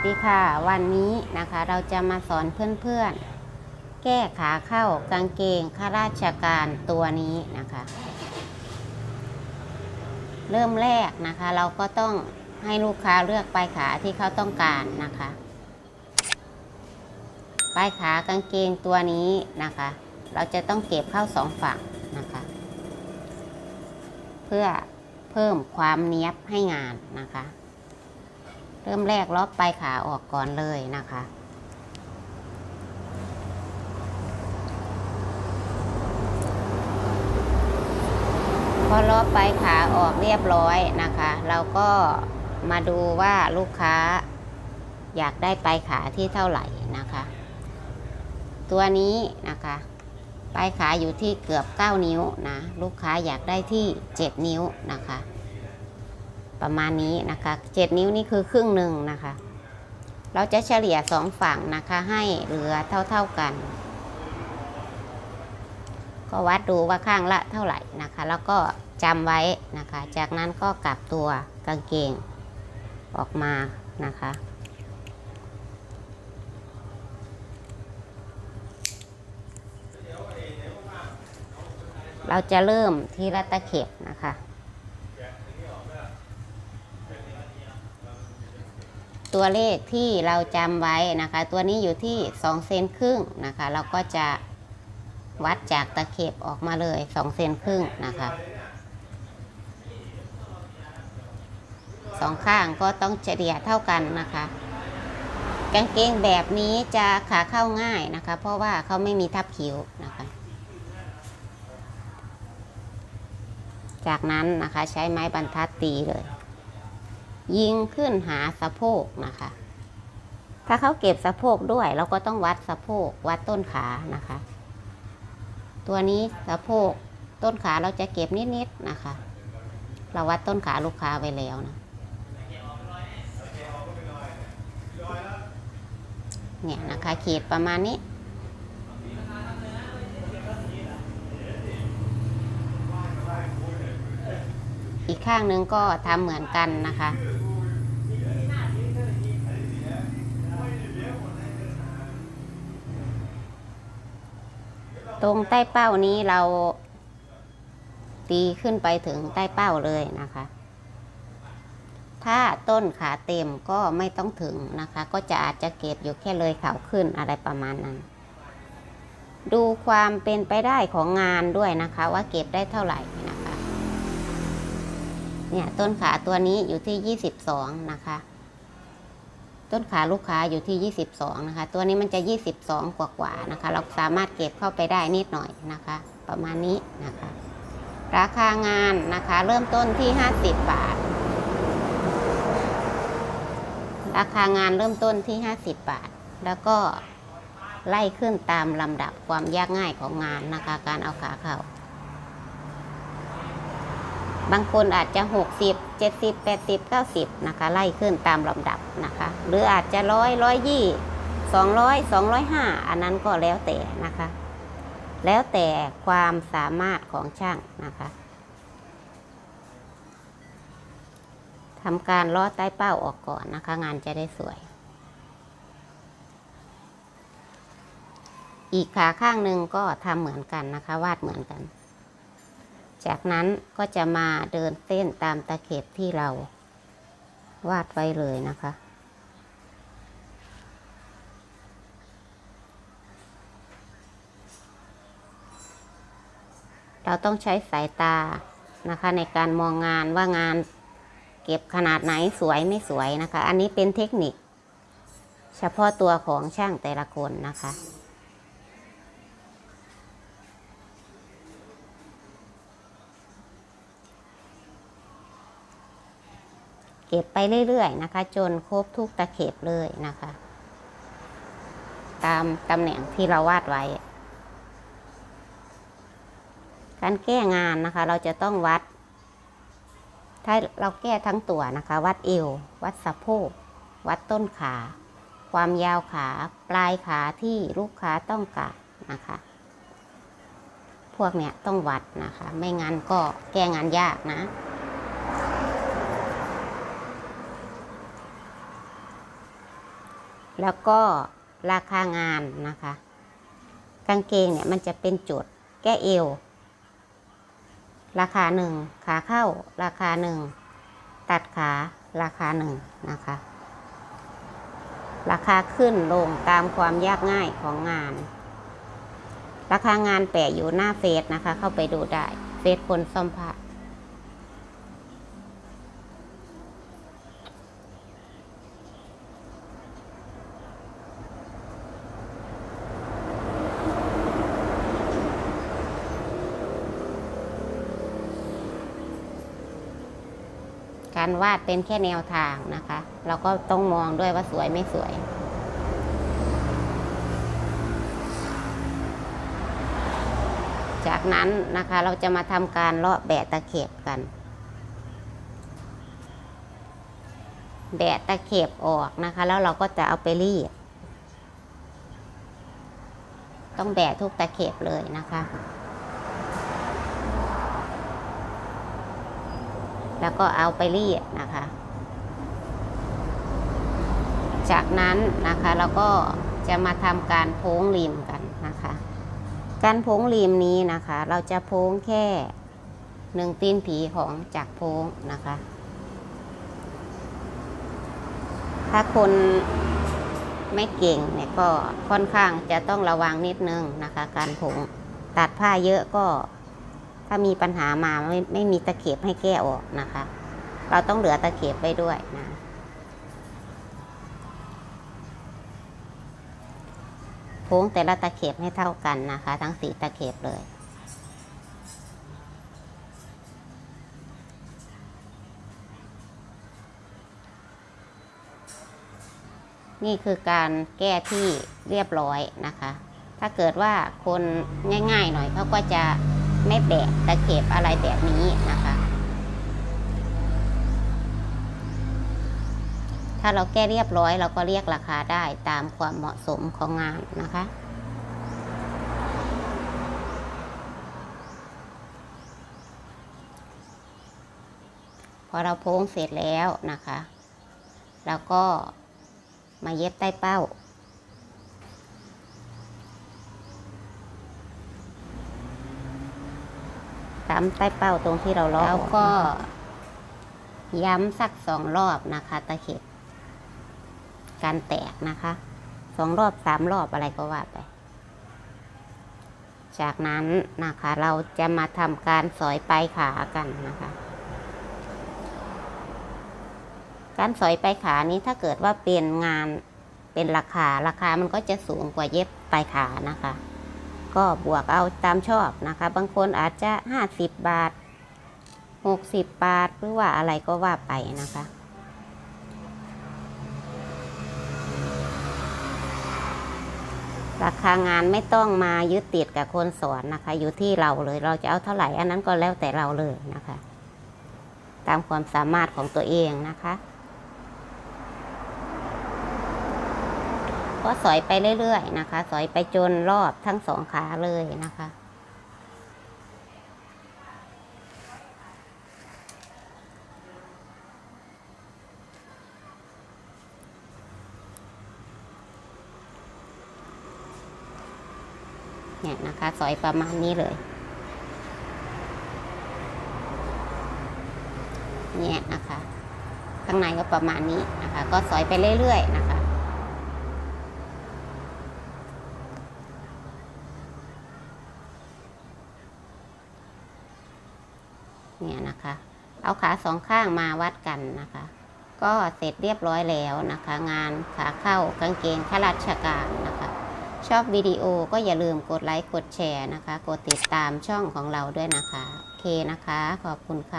วัสดีค่ะ วันนี้นะคะเราจะมาสอนเพื่อนๆ แก้ขาเข้ากางเกงข้าราชการตัวนี้นะคะ เริ่มแรกนะคะ เราก็ต้องให้ลูกค้าเลือกปลายขาที่เขาต้องการนะคะปลายขากางเกงตัวนี้นะคะ เราจะต้องเก็บเข้าสองฝั่งนะคะ เพื่อเพิ่มความเนี้ยบให้งานนะคะ เริ่มแรกล็อบปลายขาออกก่อนเลยนะคะ พอล็อบปลายขาออกเรียบร้อยนะคะ เราก็มาดูว่าลูกค้าอยากได้ปลายขาที่เท่าไหร่นะคะ ตัวนี้นะคะปลายขาอยู่ที่เกือบ 9 นิ้วนะ ลูกค้าอยากได้ที่ 7 นิ้วนะคะ ประมาณนี้นะคะ7นิ้วนี่คือครึ่งหนึ่งนะคะ เราจะเฉลี่ยสองฝั่งนะคะให้เหลือเท่าๆกัน ก็วัดดูว่าข้างละเท่าไหร่นะคะ แล้วก็จำไว้นะคะ จากนั้นก็กลับตัวกางเกงออกมานะคะเราจะเริ่มที่ละตะเข็บนะคะ ตัวเลขที่เราจำไว้นะคะ ตัวนี้อยู่ที่2เซนครึ่งนะคะ เราก็จะวัดจากตะเข็บออกมาเลย2เซนครึ่งนะคะสองข้างก็ต้องเฉลี่ยเท่ากันนะคะกางเกงแบบนี้จะขาเข้าง่ายนะคะ เพราะว่าเขาไม่มีทับคิ้วนะคะ จากนั้นนะคะใช้ไม้บรรทัดตีเลย ยิงขึ้นหาสะโพกนะคะ ถ้าเขาเก็บสะโพกด้วย เราก็ต้องวัดสะโพกวัดต้นขานะคะ ตัวนี้สะโพกต้นขาเราจะเก็บนิดๆนะคะ เราวัดต้นขาลูกค้าไว้แล้วนะเนี่ยนะคะเขีดประมาณนี้ อีกข้างหนึ่งก็ทำเหมือนกันนะคะ ตรงใต้เป้านี้เราตีขึ้นไปถึงใต้เป้าเลยนะคะ ถ้าต้นขาเต็มก็ไม่ต้องถึงนะคะ ก็จะอาจจะเก็บอยู่แค่เลยเขาขึ้นอะไรประมาณนั้น ดูความเป็นไปได้ของงานด้วยนะคะ ว่าเก็บได้เท่าไหร่นะคะ เนี่ยต้นขาตัวนี้อยู่ที่ 22 นะคะ ต้นขาลูกค้าอยู่ที่ 22 นะคะ ตัวนี้มันจะ 22 กว่าๆนะคะ เราสามารถเก็บเข้าไปได้นิดหน่อยนะคะ ประมาณนี้นะคะ ราคางานนะคะ เริ่มต้นที่ 50 บาท ราคางานเริ่มต้นที่ 50 บาท แล้วก็ไล่ขึ้นตามลำดับความยากง่ายของงานนะคะ การเอาขาเข้า บางคนอาจจะ 60 70 80 90นะคะไล่ขึ้นตามลำดับนะคะ หรืออาจจะร้อยร้อยยี่สองร้อยสองร้อยห้าอันนั้นก็แล้วแต่นะคะ แล้วแต่ความสามารถของช่างนะคะทำการล้อใต้เป้าออกก่อนนะคะ งานจะได้สวย อีกขาข้างหนึ่งก็ทำเหมือนกันนะคะ วาดเหมือนกัน จากนั้นก็จะมาเดินเส้นตามตะเข็บที่เรา วาดไว้เลยนะคะ เราต้องใช้สายตานะคะในการมองงานว่างานเก็บขนาดไหนสวยไม่สวยนะคะ อันนี้เป็นเทคนิค เฉพาะตัวของช่างแต่ละคนนะคะ เก็บไปเรื่อยๆนะคะ จนครบทุกตะเข็บเลยนะคะ ตามตำแหน่งที่เราวาดไว้ การแก้งานนะคะ เราจะต้องวัด ถ้าเราแก้ทั้งตัวนะคะ วัดเอว วัดสะโพก วัดต้นขา ความยาวขา ปลายขาที่ลูกค้าต้องการนะคะ พวกเนี้ยต้องวัดนะคะ ไม่งั้นก็แก้งานยากนะ แล้วก็ราคางานนะคะ กางเกงเนี่ยมันจะเป็นจุดแก้เอว ราคาหนึ่งขาเข้า ราคาหนึ่งตัดขาราคาหนึ่งนะคะ ราคาขึ้นลงตามความยากง่ายของงาน ราคางานแปะอยู่หน้าเฟซนะคะ เข้าไปดูได้เฟซคนซ่อมผ้า การวาดเป็นแค่แนวทางนะคะ เราก็ต้องมองด้วยว่าสวยไม่สวยจากนั้นนะคะเราจะมาทำการเลาะแบะตะเข็บกัน แบะตะเข็บออกนะคะ แล้วเราก็จะเอาไปรีด ต้องแบะทุกตะเข็บเลยนะคะ แล้วก็เอาไปรีดนะคะ จากนั้นนะคะเราก็จะมาทำการโพ้งริมกันนะคะ การโพ้งริมนี้นะคะ เราจะโพ้งแค่หนึ่งตีนผีของจากโพ้งนะคะ ถ้าคนไม่เก่งเนี่ยก็ค่อนข้างจะต้องระวังนิดนึงนะคะ การโพ้งตัดผ้าเยอะก็ ถ้ามีปัญหามาไม่ไม่มีตะเข็บให้แก้ออกนะคะ เราต้องเหลือตะเข็บไปด้วยนะโพ้งแต่ละตะเข็บให้เท่ากันนะคะ ทั้งสีตะเข็บเลยนี่คือการแก้ที่เรียบร้อยนะคะ ถ้าเกิดว่าคนง่ายๆหน่อยเขาก็จะ ไม่แบะตะเข็บอะไรแบบนี้นะคะ ถ้าเราแก้เรียบร้อยเราก็เรียกราคาได้ตามความเหมาะสมของงานนะคะพอเราโพ้งเสร็จแล้วนะคะเราก็มาเย็บใต้เป้า ตามใต้เป้าตรงที่เราล้อแล้วก็ ย้ำสักสองรอบนะคะ ตะเข็บ การแตกนะคะสองรอบสามรอบอะไรก็ว่าไป จากนั้นนะคะ เราจะมาทำการสอยปลายขากันนะคะ การสอยปลายขานี้ถ้าเกิดว่าเป็นงานเป็นราคาราคามันก็จะสูงกว่าเย็บปลายขานะคะ ก็บวกเอาตามชอบนะคะ บางคนอาจจะห้าสิบบาทหกสิบบาท หรือว่าอะไรก็ว่าไปนะคะราคางานไม่ต้องมายึดติดกับคนสอนนะคะ อยู่ที่เราเลยเราจะเอาเท่าไหร่อันนั้นก็แล้วแต่เราเลยนะคะ ตามความสามารถของตัวเองนะคะ ก็สอยไปเรื่อยๆนะคะ สอยไปจนรอบทั้งสองขาเลยนะคะ เนี่ยนะคะ สอยประมาณนี้เลยเนี่ยนะคะ ข้างในก็ประมาณนี้นะคะ ก็สอยไปเรื่อยๆนะคะ เนี่ยนะคะ เอาขาสองข้างมาวัดกันนะคะ ก็เสร็จเรียบร้อยแล้วนะคะ งานขาเข้ากางเกงข้าราชการนะคะ ชอบวิดีโอก็อย่าลืมกดไลค์กดแชร์นะคะ กดติดตามช่องของเราด้วยนะคะ โอเคนะคะ ขอบคุณค่ะ